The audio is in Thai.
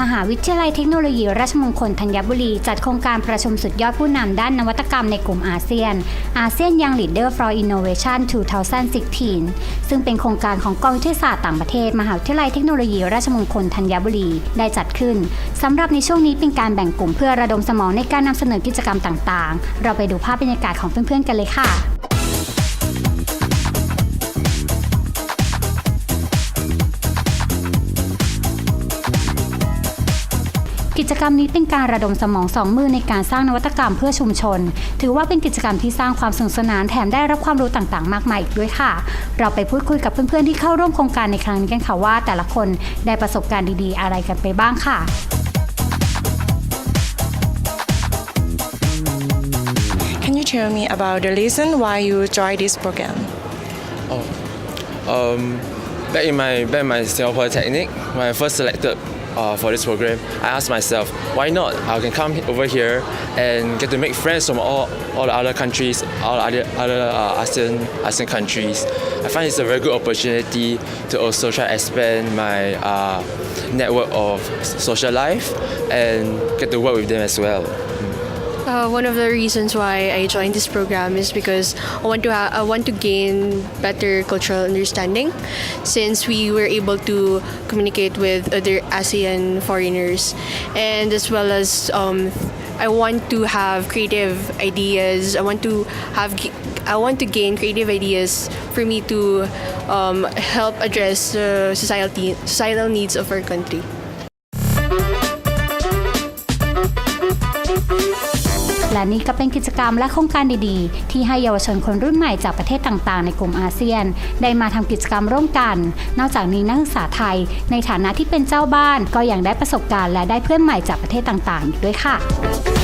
มหาวิทยาลัยเทคโนโลยีราชมงคลธัญบุรี จัดโครงการประชุมสุดยอดผู้นำด้านนวัตกรรมในกลุ่มอาเซียนอาเซียนยัง Leader for Innovation 2016 ซึ่งเป็นโครงการของกองวิทยาศาสตร์ต่างประเทศ มหาวิทยาลัยเทคโนโลยีราชมงคลธัญบุรีได้จัดขึ้นสำหรับในช่วงนี้เป็นการแบ่งกลุ่มเพื่อระดมสมองในการนำเสนอกิจกรรมต่าง ๆ เราไปดูภาพบรรยากาศของเพื่อนๆกันเลยค่ะ กิจกรรมนี้เป็นการระดมสมองสองมือในการสร้างนวัตกรรมเพื่อชุมชน ถือว่าเป็นกิจกรรมที่สร้างความสนุกสนานแถมได้รับความรู้ต่างๆ มากมายอีกด้วยค่ะ เราไปพูดคุยกับเพื่อนๆที่เข้าร่วมโครงการในครั้งนี้กันค่ะว่า แต่ละคนได้ประสบการณ์ดีๆ อะไรกันไปบ้างค่ะ Can you tell me about the reason why you joined this program? Um, back in my back in my Singapore Polytechnic, when I first selected uh, for this program, I asked myself, why not? I can come over here and get to make friends from all, all the other countries, all other other uh, ASEAN ASEAN countries. I find it's a very good opportunity to also try expand my uh, network of social life and get to work with them as well. Uh, one of the reasons why I joined this program is because I want to ha- I want to gain better cultural understanding, since we were able to communicate with other ASEAN foreigners, and as well as um, I want to have creative ideas. I want to have I want to gain creative ideas for me to um, help address the society societal needs of our country. และนี่ก็เป็นกิจกรรมและโครงการดีๆ ที่ให้เยาวชนคนรุ่นใหม่จากประเทศต่างๆ ในกลุ่มอาเซียน ได้มาทำกิจกรรมร่วมกัน นอกจากนี้นักศึกษาไทย ในฐานะที่เป็นเจ้าบ้านก็ยังได้ประสบการณ์และได้เพื่อนใหม่จากประเทศต่างๆ อีกด้วยค่ะ